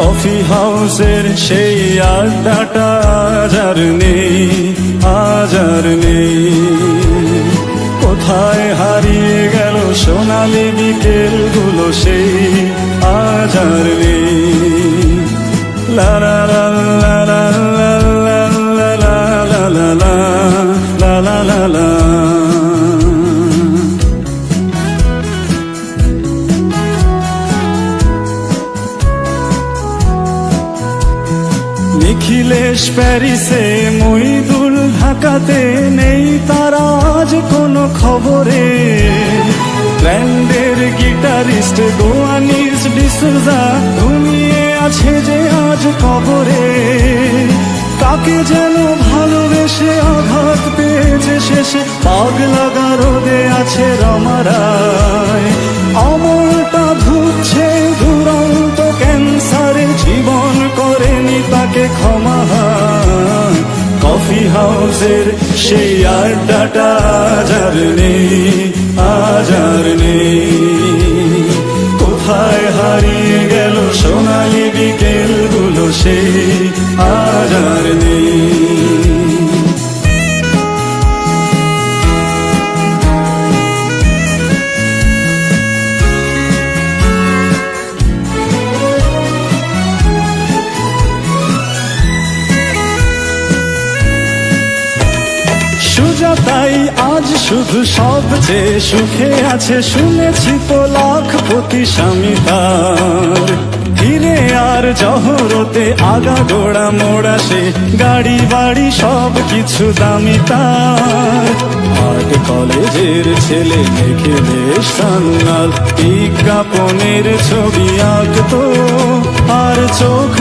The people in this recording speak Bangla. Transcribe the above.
কফি হাউসের সেই আড্ডাটা আজার নেই আজার নেই। কোথায় হারিয়ে গেল সোনালি বিকেলগুলো সে নিখিলেশ প্যারিসে মইদুল ঢাকাতে নেই তারা আজ কোনো খবরে। ব্র্যান্ডের গিটারিস্ট গোয়ানিস ডিসুজা ঘুমিয়ে আছে যে আজ কবরে। তাকে যেন ভালোবেসে আঘাত পেয়েছে শেষে পাগ লাগা রোদে আছে রমারায়। অমরটা ধুচ্ছে হাউসের সেই আড্ডাটা আজার নেই আজার নেই। কোথায় হারিয়ে গেল সোনালি বিকেলগুলো সেই আজার নেই আজ শুধু সবচেয়ে সুখে আছে, শুনেছি তো লাখপতি স্বামী তার। ফিরে আর জহরতে আগা গোড়া মোড়া সে, গাড়ি বাড়ি সব কিছু দামি তার। কলেজের ছেলে দেখে বেশ সান্নাল বিজ্ঞাপনের ছবি আঁকতো, আর চোখ